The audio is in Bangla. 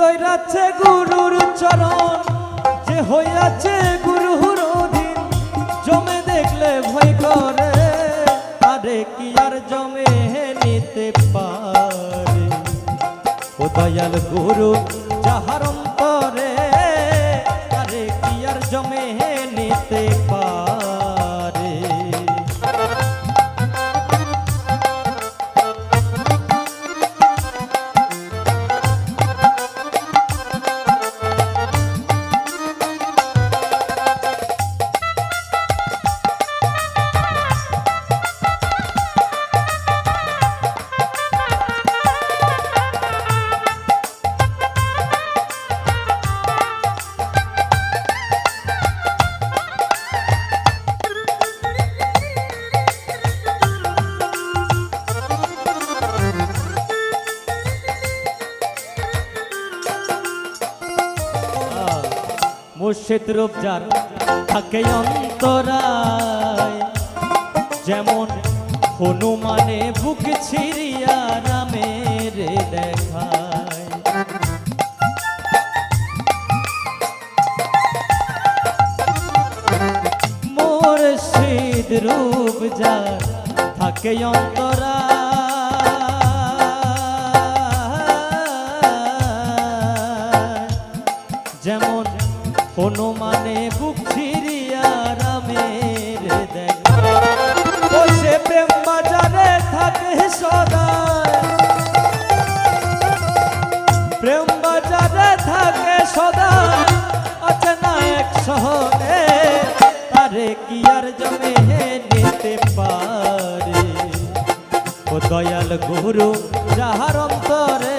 দৈরাচ্ছে গুরুর চরণ, যে হইয়াছে গুরুর অধীন, জমে দেখলে ভয় করে, আরে কি আর জমে নিতে পারে? ও দয়াল গুরু, যাহার মুর্শিদ রূপ যার থাকে অন্তরায়। যেমন হনুমানে বুক ছিড়িয়া রামের দেখায়। মুর্শিদ রূপ যার থাকে অন্তরায়। যেমন হনুমানে বুক ছিড়িয়া রামের দেখা প্রেম বাজারে থাকে সদায়। প্রেম বাজারে থাকে সদা আছে না এক শহরে তারে কি আর জমে নিতে পারে? ও দয়াল গুরু, যাহার অন্তরে